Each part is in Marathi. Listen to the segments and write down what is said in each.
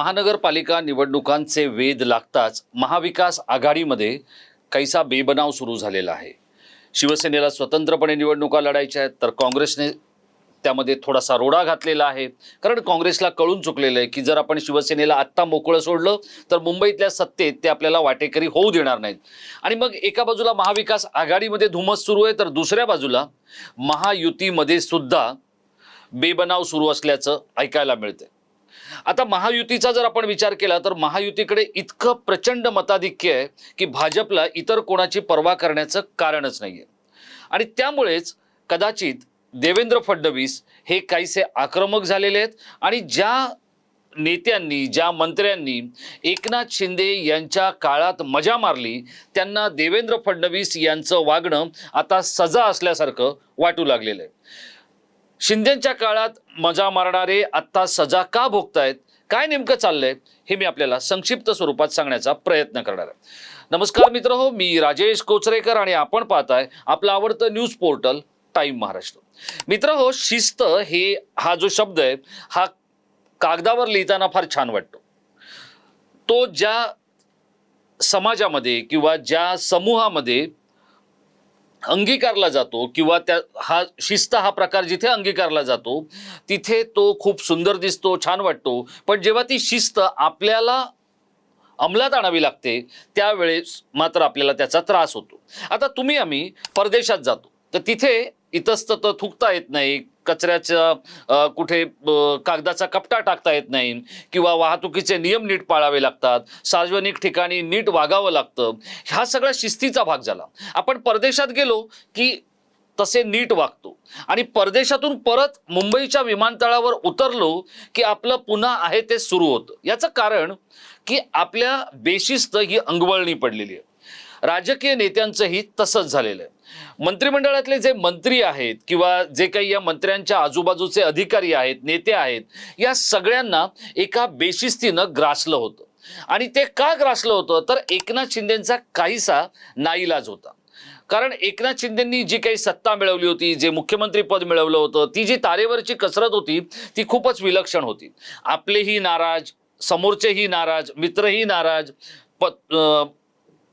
महानगरपालिका निवडणुकांचे वेध लागताच महाविकास आघाडीमध्ये कैसा बेबनाव सुरू झालेला आहे. शिवसेनेला स्वतंत्रपणे निवडणुका लढायच्या आहेत तर काँग्रेसने त्यामध्ये थोडासा रोडा घातलेला आहे. कारण काँग्रेसला कळून चुकलेलं आहे की जर आपण शिवसेनेला आत्ता मोकळं सोडलं तर मुंबईतल्या सत्तेत ते आपल्याला वाटेकरी होऊ देणार नाहीत. आणि मग एका बाजूला महाविकास आघाडीमध्ये धुमस सुरू आहे तर दुसऱ्या बाजूला महायुतीमध्ये सुद्धा बेबनाव सुरू असल्याचं ऐकायला मिळतंय. आता महायुतीचा जर आपण विचार केला तर महायुतीकडे इतकं प्रचंड मताधिक्य आहे की भाजपला इतर कोणाची पर्वा करण्याचं कारणच नाहीये. आणि त्यामुळेच कदाचित देवेंद्र फडणवीस हे काहीसे आक्रमक झालेले आहेत. आणि ज्या नेत्यांनी ज्या मंत्र्यांनी एकनाथ शिंदे यांच्या काळात मजा मारली त्यांना देवेंद्र फडणवीस यांचं वागणं आता सजा असल्यासारखं वाटू लागलेलं आहे. शिंदेच्या काळात मजा मारणारे आत्ता सजा का भोगतायत? काय नेमकं चाललंय? हे मी आपल्याला संक्षिप्त स्वरूपात सांगण्याचा प्रयत्न करणार आहे. नमस्कार मित्र हो मी राजेश कोचरेकर आणि आपण पाहताय आपलं आवडतं न्यूज पोर्टल टाईम महाराष्ट्र. मित्र हो शिस्त हे हा जो शब्द आहे हा कागदावर लिहिताना फार छान वाटतो. तो ज्या समाजामध्ये किंवा ज्या समूहामध्ये अंगीकारला जातो किंवा त्या हा शिस्त हा प्रकार जिथे अंगीकारला जातो तिथे तो खूप सुंदर दिसतो छान वाटतो. पण जेव्हा ती शिस्त आपल्याला अंमलात आणावी लागते त्यावेळेस मात्र आपल्याला त्याचा त्रास होतो. आता तुम्ही आम्ही परदेशात जातो. तर तिथे इतस्तत थुकता येत नाही कचऱ्याच्या कुठे कागदाचा कपटा टाकता येत नाही किंवा वाहतुकीचे नियम नीट पाळावे लागतात सार्वजनिक ठिकाणी नीट वागावं लागतं. ह्या सगळ्या शिस्तीचा भाग झाला. आपण परदेशात गेलो की तसे नीट वागतो. आणि परदेशातून परत मुंबईच्या विमानतळावर उतरलो की आपलं पुन्हा आहे ते सुरू होतं. याचं कारण की आपल्या बेशिस्त ही अंगवळणी पडलेली आहे. राजकीय नेत्यांचंही तसंच झालेलं आहे. मंत्रिमंडळातले जे मंत्री आहेत किंवा जे काही या मंत्र्यांच्या आजूबाजूचे अधिकारी आहेत नेते आहेत या सगळ्यांना एका बेशिस्तीनं ग्रासलं होतं. आणि ते का ग्रासलं होतं? तर एकनाथ शिंदेचा काहीसा नाईलाज होता. कारण एकनाथ शिंदेंनी जी काही सत्ता मिळवली होती जे मुख्यमंत्री पद मिळवलं होतं ती जी तारेवरची कसरत होती ती खूपच विलक्षण होती. आपलेही नाराज समोरचेही नाराज मित्रही नाराज प अं,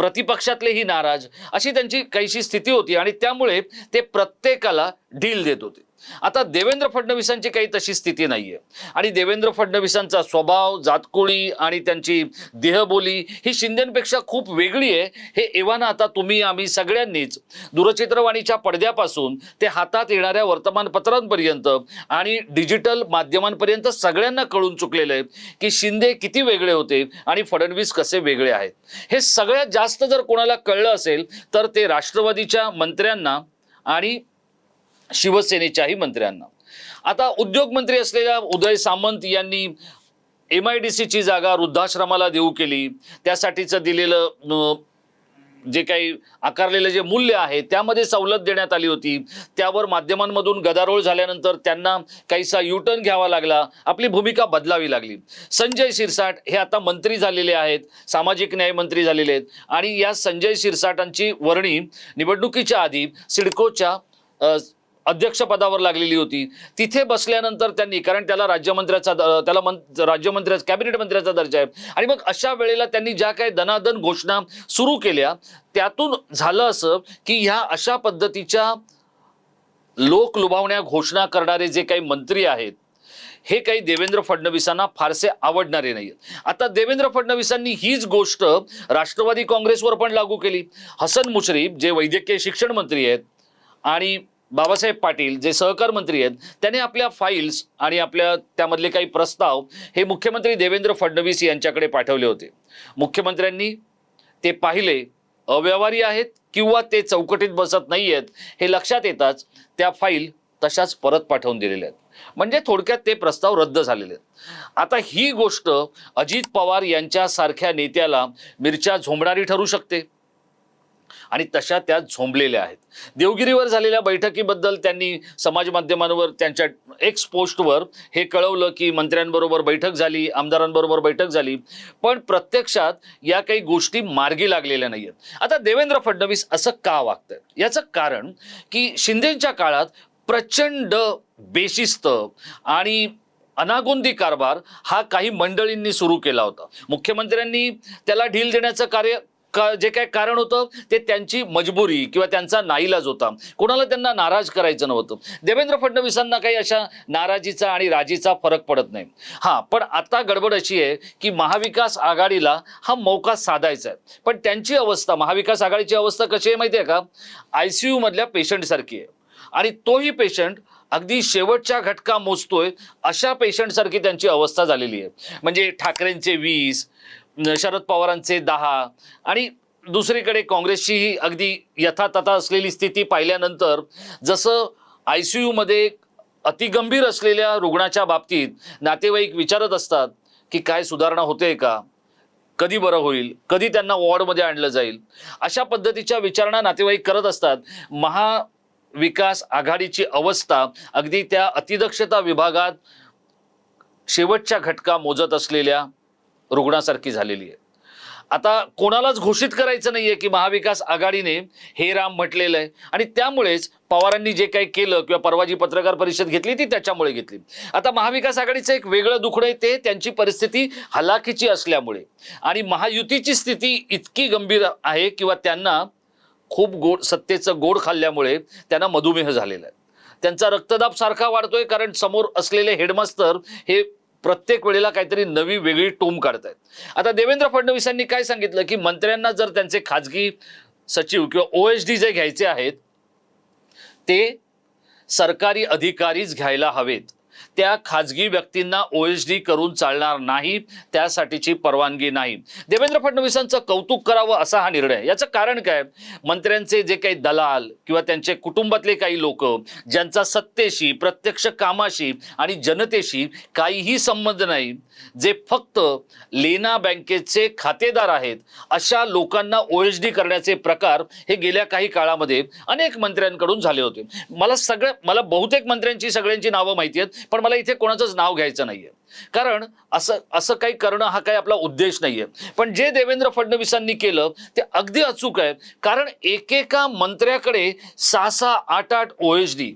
प्रतिपक्षातलेही नाराज अशी त्यांची काहीशी स्थिती होती आणि त्यामुळे ते प्रत्येकाला ढील देत होते. आता देवेंद्र फडणवीसांची काही तशी स्थिती नाहीये. आणि देवेंद्र फडणवीसांचा स्वभाव जातकुळी आणि त्यांची देहबोली ही शिंदेपेक्षा खूप वेगळी आहे. हे एव्हाना आता तुम्ही आम्ही सगळ्यांनीच दूरचित्रवाणीच्या पडद्यापासून ते हातात येणाऱ्या वर्तमानपत्रांपर्यंत आणि डिजिटल माध्यमांपर्यंत सगळ्यांना कळून चुकलेलं आहे की शिंदे किती वेगळे होते आणि फडणवीस कसे वेगळे आहेत. हे सगळ्यात जास्त जर कोणाला कळलं असेल तर ते राष्ट्रवादीच्या मंत्र्यांना आणि शिवसेनेच्याही मंत्र्यांना. आता उद्योगमंत्री असलेल्या उदय सामंत यांनी एम आय डी सीची जागा वृद्धाश्रमाला देऊ केली. त्यासाठीचं दिलेलं जे काही आकारलेलं जे मूल्य आहे त्यामध्ये सवलत देण्यात आली होती. त्यावर माध्यमांमधून गदारोळ झाल्यानंतर त्यांना काहीसा युटर्न घ्यावा लागला. आपली भूमिका बदलावी लागली. संजय शिरसाट हे आता मंत्री झालेले आहेत सामाजिक न्याय मंत्री झालेले आहेत. आणि या संजय शिरसाटांची वर्णी निवडणुकीच्या आधी सिडकोच्या अध्यक्षपदावर लागलेली होती. तिथे बसल्यानंतर त्यांनी कारण त्याला राज्यमंत्र्याचा द- त्याला मं राज्यमंत्र्याचा कॅबिनेट मंत्र्याचा दर्जा आहे. आणि मग अशा वेळेला त्यांनी ज्या काही दनादन घोषणा सुरू केल्या त्यातून झालं असं की ह्या अशा पद्धतीच्या लोक लुभावण्या घोषणा करणारे जे काही मंत्री आहेत हे काही देवेंद्र फडणवीसांना फारसे आवडणारे नाही आता देवेंद्र फडणवीसांनी हीच गोष्ट राष्ट्रवादी काँग्रेसवर पण लागू केली. हसन मुश्रीफ जे वैद्यकीय शिक्षण मंत्री आहेत आणि बाबासाहेब पाटील जे सहकार मंत्री आहेत त्याने आपल्या फाईल्स आणि आपल्या त्यामधले काही प्रस्ताव हे मुख्यमंत्री देवेंद्र फडणवीस यांच्याकडे पाठवले होते. मुख्यमंत्र्यांनी ते पाहिले अव्यवहारी आहेत किंवा ते चौकटीत बसत नाही आहेत हे लक्षात येताच त्या फाईल तशाच परत पाठवून दिलेल्या आहेत. म्हणजे थोडक्यात ते प्रस्ताव रद्द झालेले आहेत. आता ही गोष्ट अजित पवार यांच्यासारख्या नेत्याला मिरच्या झोंबणारी ठरू शकते. आणि तशा त्या झोंबलेल्या आहेत. देवगिरीवर झालेल्या बैठकीबद्दल त्यांनी समाज माध्यमांवर त्यांच्या एक्स पोस्टवर हे कळवलं की मंत्र्यांबरोबर बैठक झाली आमदारांबरोबर बैठक झाली पण प्रत्यक्षात या काही गोष्टी मार्गी लागलेल्या नाही आहेत आता देवेंद्र फडणवीस असं का वागत याचं कारण की शिंदेच्या काळात प्रचंड बेशिस्त आणि अनागोंदी कारभार हा काही मंडळींनी सुरू केला होता. मुख्यमंत्र्यांनी त्याला ढील देण्याचं कार्य का जे काय कारण होतं ते त्यांची मजबुरी किंवा त्यांचा नाईलाज होता. कोणाला त्यांना नाराज करायचं नव्हतं. देवेंद्र फडणवीसांना काही अशा नाराजीचा आणि राजीचा फरक पडत नाही. हां पण आता गडबड अशी आहे की महाविकास आघाडीला हा मौका साधायचा आहे. पण त्यांची अवस्था महाविकास आघाडीची अवस्था कशी आहे माहिती आहे का? आय सी यूमधल्या पेशंटसारखी आहे. आणि तोही पेशंट अगदी शेवटच्या घटका मोजतोय अशा पेशंटसारखी त्यांची अवस्था झालेली आहे. म्हणजे ठाकरेंचे वीस शरद पवारांचे दहा. आणि दुसरीकडे काँग्रेसची ही अगदी यथातथा असलेली स्थिती पाहिल्यानंतर जसं आय सी यूमध्ये अतिगंभीर असलेल्या रुग्णाच्या बाबतीत नातेवाईक विचारत असतात की काय सुधारणा होते का? कधी बरं होईल? कधी त्यांना वॉर्डमध्ये आणलं जाईल? अशा पद्धतीच्या विचारणा नातेवाईक करत असतात. महाविकास आघाडीची अवस्था अगदी त्या अतिदक्षता विभागात शेवटच्या घटका मोजत असलेल्या रुग्णासारखी झालेली आहे. आता कोणालाच घोषित करायचं नाहीये की महाविकास आघाडीने हे राम म्हटलेलं आहे. आणि त्यामुळेच पवारांनी जे काही केलं किंवा परवा जी पत्रकार परिषद घेतली ती त्याच्यामुळे घेतली. आता महाविकास आघाडीचं एक वेगळं दुखणं आहे ते त्यांची परिस्थिती हलाखीची असल्यामुळे. आणि महायुतीची स्थिती इतकी गंभीर आहे किंवा त्यांना खूप गोड सत्तेचं गोड खाल्ल्यामुळे त्यांना मधुमेह झालेला आहे. त्यांचा रक्तदाब सारखा वाढतोय कारण समोर असलेले हेडमास्तर हे प्रत्येक वेळेला काहीतरी नवी वेगळी टोम काढतायत. आता देवेंद्र फडणवीसांनी काय सांगितलं की मंत्र्यांना जर त्यांचे खाजगी सचिव किंवा ओ एच डी जे घ्यायचे आहेत ते सरकारी अधिकारीच घ्यायला हवेत. त्या खाजगी व्यक्तींना ओ एच डी करून चालणार नाही त्यासाठीची परवानगी नाही. देवेंद्र फडणवीसांचं कौतुक करावं असा हा निर्णय. याचं कारण काय? मंत्र्यांचे जे काही दलाल किंवा त्यांचे कुटुंबातले काही लोक ज्यांचा सत्तेशी प्रत्यक्ष कामाशी आणि जनतेशी काहीही संबंध नाही जे फक्त लेना बँकेचे खातेदार आहेत अशा लोकांना ओ एच डी करण्याचे प्रकार हे गेल्या काही काळामध्ये अनेक मंत्र्यांकडून झाले होते. मला सगळ्या मला बहुतेक मंत्र्यांची सगळ्यांची नावं माहिती आहेत पण मला इथे कोणाचंच नाव घ्यायचं नाहीये. कारण असं असं काही करणं हा काही आपला उद्देश नाहीये. पण जे देवेंद्र फडणवीसांनी केलं ते अगदी अचूक आहे. कारण एकेका मंत्र्याकडे सहा सहा आठ आठ ओएचडी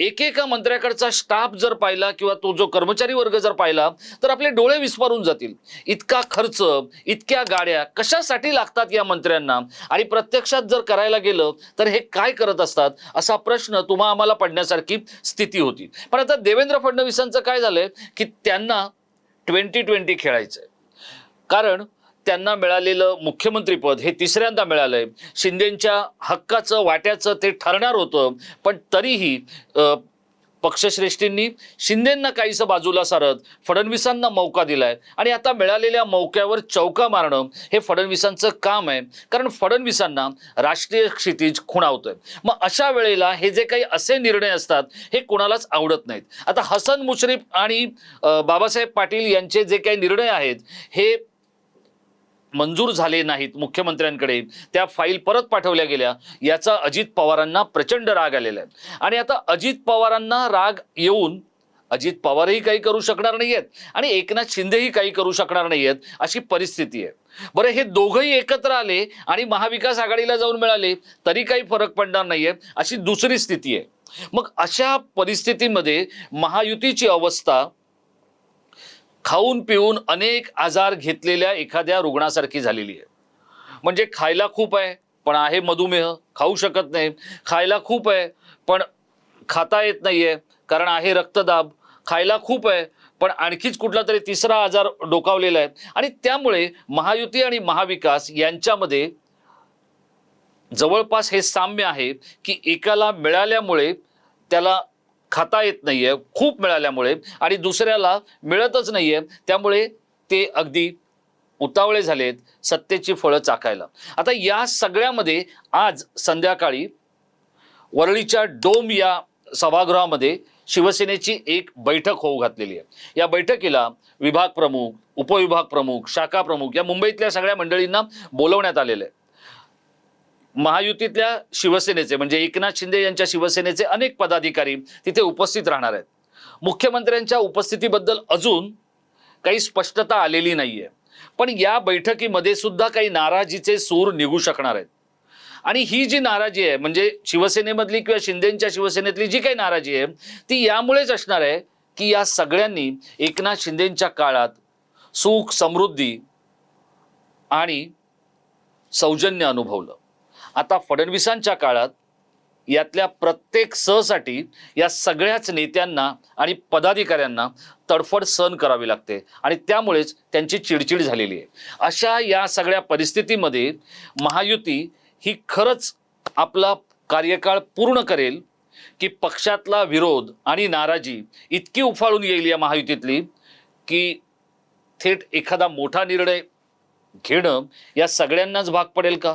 एकेका मंत्र्याकडचा स्टाफ जर पाहिला किंवा तो जो कर्मचारी वर्ग जर पाहिला तर आपले डोळे विस्फारून जातील. इतका खर्च इतक्या गाड्या कशासाठी लागतात या मंत्र्यांना? आणि प्रत्यक्षात जर करायला गेलं तर हे काय करत असतात? असा प्रश्न तुम्हा आम्हाला पडण्यासारखी स्थिती होती. पण आता देवेंद्र फडणवीसांचं काय झालंय की त्यांना ट्वेंटी ट्वेंटी खेळायचंय. कारण त्यांना मिळालेलं मुख्यमंत्रीपद हे तिसऱ्यांदा मिळालंय. शिंदेंच्या हक्काचं वाट्याचं ते ठरणार होतं पण तरीही पक्षश्रेष्ठींनी शिंदेंना काहीसं बाजूला सारत फडणवीसांना मौका दिलाय. आणि आता मिळालेल्या मौक्यावर चौका मारणं हे फडणवीसांचं काम आहे. कारण फडणवीसांना राष्ट्रीय क्षितिज खुणावतोय. मग अशा वेळेला हे जे काही असे निर्णय असतात हे कोणालाच आवडत नाहीत. आता हसन मुश्रीफ आणि बाबासाहेब पाटील यांचे जे काही निर्णय आहेत हे मंजूर झाले नाहीत मुख्यमंत्र्यांकडे. त्या फाईल परत पाठवल्या गेल्या. याचा अजित पवारांना प्रचंड राग आलेला आहे. आणि आता अजित पवारांना राग येऊन अजित पवारही काही करू शकणार नाही आहेत आणि एकनाथ शिंदेही काही करू शकणार नाही आहेत अशी परिस्थिती आहे. बरं हे दोघंही एकत्र आले आणि महाविकास आघाडीला जाऊन मिळाले तरी काही फरक पडणार नाही आहे अशी दुसरी स्थिती आहे. मग अशा परिस्थितीमध्ये महायुतीची अवस्था खाऊन पिऊन अनेक आजार घेतलेल्या एखाद्या रुग्णासारखी झालेली आहे. म्हणजे खायला खूप आहे पण आहे मधुमेह खाऊ शकत नाही. खायला खूप आहे पण खाता येत नाहीये कारण आहे रक्तदाब. खायला खूप आहे पण आणखीच कुठला तरी तिसरा आजार डोकावलेला आहे. आणि त्यामुळे महायुती आणि महाविकास यांच्यामध्ये जवळपास हे साम्य आहे की एकाला मिळाल्यामुळे त्याला खाता येत नाहीये खूप मिळाल्यामुळे आणि दुसऱ्याला मिळतच नाहीये त्यामुळे ते अगदी उतावळे झालेत सत्तेची फळं चाकायला आता या सगळ्यामध्ये आज संध्याकाळी वरळीच्या डोम या सभागृहामध्ये शिवसेनेची एक बैठक होऊ घातलेली आहे. या बैठकीला विभाग प्रमुख उपविभाग प्रमुख शाखा प्रमुख या मुंबईतल्या सगळ्या मंडळींना बोलवण्यात आलेलं आहे. महायुतीतल्या शिवसेनेचे म्हणजे एकनाथ शिंदे यांच्या शिवसेनेचे अनेक पदाधिकारी तिथे उपस्थित राहणार आहेत. मुख्यमंत्र्यांच्या उपस्थितीबद्दल अजून काही स्पष्टता आलेली नाहीये. पण या बैठकीमध्ये सुद्धा काही नाराजीचे सूर निघू शकणार आहेत. आणि ही जी नाराजी आहे म्हणजे शिवसेनेमधली किंवा शिंदेच्या शिवसेनेतली जी काही नाराजी आहे ती यामुळेच असणार आहे की या सगळ्यांनी एकनाथ शिंदेंच्या काळात सुख समृद्धी आणि सौजन्य अनुभवलं. आता फडणवीसांच्या काळात यातल्या प्रत्येक सहसाठी या सगळ्याच नेत्यांना आणि पदाधिकाऱ्यांना तडफड सहन करावी लागते. आणि त्यामुळेच त्यांची चिडचिड झालेली आहे. अशा या सगळ्या परिस्थितीमध्ये महायुती ही खरंच आपला कार्यकाळ पूर्ण करेल की पक्षातला विरोध आणि नाराजी इतकी उफाळून येईल या महायुतीतली की थेट एखादा मोठा निर्णय घेणं या सगळ्यांनाच भाग पडेल का?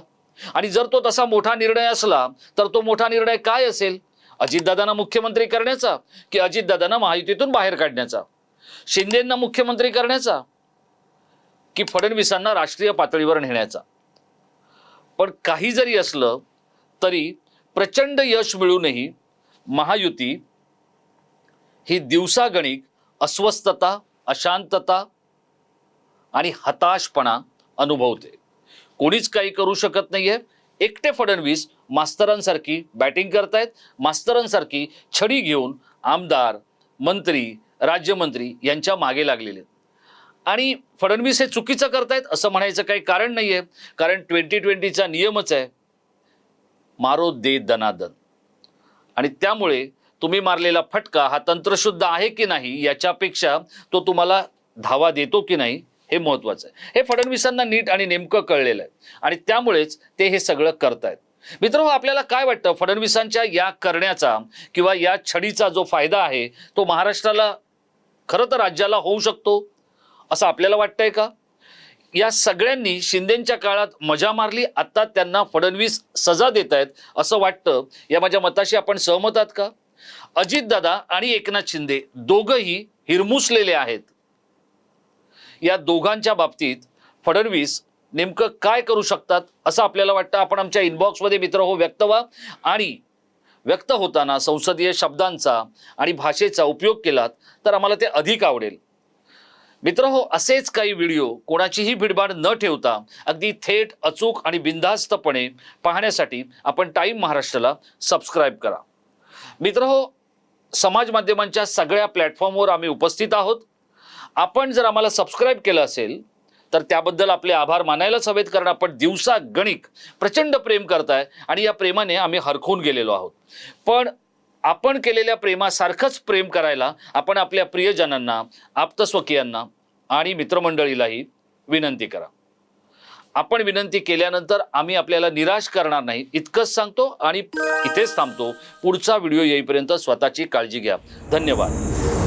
आणि जर तो तसा मोठा निर्णय असला तर तो मोठा निर्णय काय असेल? अजितदादांना मुख्यमंत्री करण्याचा की अजितदादांना महायुतीतून बाहेर काढण्याचा? शिंदेंना मुख्यमंत्री करण्याचा? की फडणवीसांना राष्ट्रीय पातळीवर नेण्याचा? पण काही जरी असलं तरी प्रचंड यश मिळूनही महायुती ही दिवसागणिक अस्वस्थता अशांतता आणि हताशपणा अनुभवते. कोणीच काही करू शकत नाहीये. एकटे फडणवीस मास्तरांसारखी बॅटिंग करतायत. मास्तरांसारखी छडी घेऊन आमदार मंत्री राज्यमंत्री यांच्या मागे लागलेले आहेत. आणि फडणवीस हे चुकीचं करतायत असं म्हणायचं काही कारण नाही आहे कारण ट्वेंटी ट्वेंटीचा नियमच आहे. मारो दे दनादन. आणि त्यामुळे तुम्ही मारलेला फटका हा तंत्रशुद्ध आहे की नाही याच्यापेक्षा तो तुम्हाला धावा देतो की नाही हे महत्वाचं आहे. हे फडणवीसांना नीट आणि नेमकं कळलेलं आहे. आणि त्यामुळेच ते हे सगळं करतायत. मित्रांनो आपल्याला काय वाटतं? फडणवीसांच्या या करण्याचा किंवा या छडीचा जो फायदा आहे तो महाराष्ट्राला खरं तर राज्याला होऊ शकतो? असं आपल्याला वाटतंय का? या सगळ्यांनी शिंदेच्या काळात मजा मारली आता त्यांना फडणवीस सजा देत आहेत असं वाटतं? या माझ्या मताशी आपण सहमत आहात का? अजितदादा आणि एकनाथ शिंदे दोघंही हिरमुसलेले आहेत. या दोघांच्या बाबतीत फडणवीस नेमकं काय करू शकतात असं आपल्याला वाटतं? आपण आमच्या इनबॉक्समध्ये मित्र हो व्यक्त व्हा. आणि व्यक्त होताना संसदीय शब्दांचा आणि भाषेचा उपयोग केलात तर आम्हाला ते अधिक आवडेल. मित्र हो असेच काही व्हिडिओ कोणाचीही भिडभाड न ठेवता अगदी थेट अचूक आणि बिनधास्तपणे पाहण्यासाठी आपण टाईम महाराष्ट्राला सबस्क्राईब करा. मित्र हो समाज माध्यमांच्या सगळ्या प्लॅटफॉर्मवर आम्ही उपस्थित आहोत. आपण जर आम्हाला सबस्क्राईब केलं असेल तर त्याबद्दल आपले आभार मानायलाच हवेत कारण आपण दिवसा गणिक प्रचंड प्रेम करताय आणि या प्रेमाने आम्ही हरखून गेलेलो आहोत. पण आपण केलेल्या प्रेमासारखंच प्रेम करायला आपण आपल्या प्रियजनांना आप्तस्वकीयांना आणि मित्रमंडळीलाही विनंती करा. आपण विनंती केल्यानंतर आम्ही आपल्याला निराश करणार नाही इतकंच सांगतो आणि इथेच थांबतो. पुढचा व्हिडिओ येईपर्यंत स्वतःची काळजी घ्या. धन्यवाद.